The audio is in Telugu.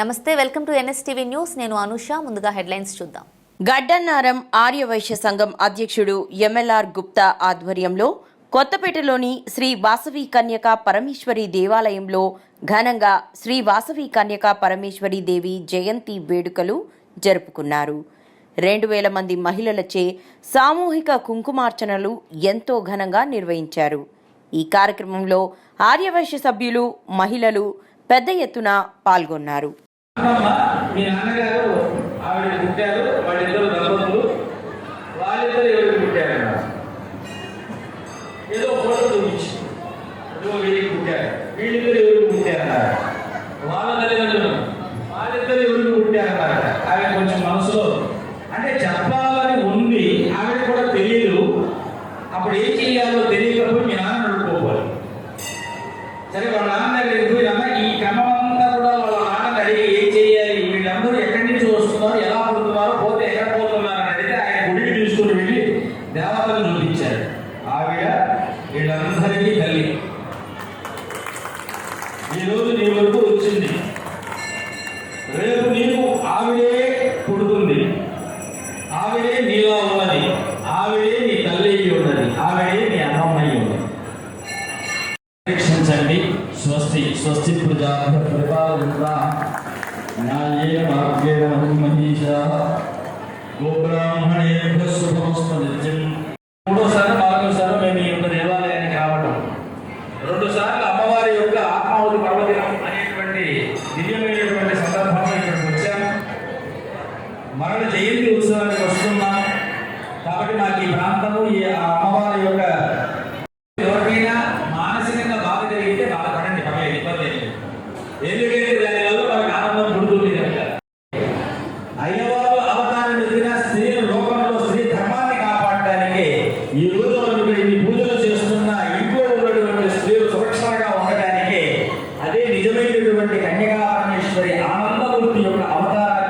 నమస్తే వెల్కమ్ టు ఎన్ఎస్టీవీ న్యూస్. నేను అనుష ముందుగా హెడ్లైన్స్ చూద్దాం. గడ్డన్నారం ఆర్యవైశ్య సంఘం అధ్యక్షుడు ఎంఎల్ఆర్ గుప్తా ఆధ్వర్యంలో కొత్తపేటలోని శ్రీ వాసవి కన్యక పరమేశ్వరి దేవాలయంలో ఘనంగా శ్రీ వాసవి కన్యక పరమేశ్వరి దేవి జయంతి వేడుకలు జరుపుకున్నారు. రెండు వేల మంది మహిళలచే సామూహిక కుంకుమార్చనలు ఎంతో ఘనంగా నిర్వహించారు. ఈ కార్యక్రమంలో ఆర్యవైశ్య సభ్యులు మహిళలు పెద్ద ఎత్తున పాల్గొన్నారు. అమ్మమ్మ మీ నాన్నగారు ఆవిడ పుట్టారు వాళ్ళిద్దరు దంపతులు. వాళ్ళిద్దరు ఎవరికి పుట్టారు? ఏదో ఫోటో చూపించి. ఏదో వీరికి పుట్టారు. వీళ్ళిద్దరు ఎవరికి పుట్టారన్నారు వాళ్ళ తల్లిదండ్రులు. వాళ్ళిద్దరు ఎవరికి పుట్టారన్నారు ఆవిడ కొంచెం మనసులో. అంటే చెప్పాలి రక్షించండి స్వస్తి స్వస్తి ప్రజా పరిపాలన న్యాయేన మార్గేణ మహిమహీషా గోబ్రాహ్మణేభ్య శుభమస్తు నిత్యం. మూడోసారి నాలుగోసారి మేము ఈ యొక్క దేవాలయానికి రావడం రెండు సార్లు అమ్మవారి యొక్క ఆత్మావతి పర్వదినం అనేటువంటి దివ్యమైనటువంటి సందర్భంలో ఇక్కడికి వచ్చాము మరణ జయంతి ఉత్సవానికి వస్తున్నాం. కాబట్టి నాకు ఈ ప్రాంతము ఈ అమ్మవారి అవతారం ఎదిగిన స్త్రీ లోకంలో స్త్రీ ధర్మాన్ని కాపాడటానికి ఈ రోజు మనకు ఈ పూజ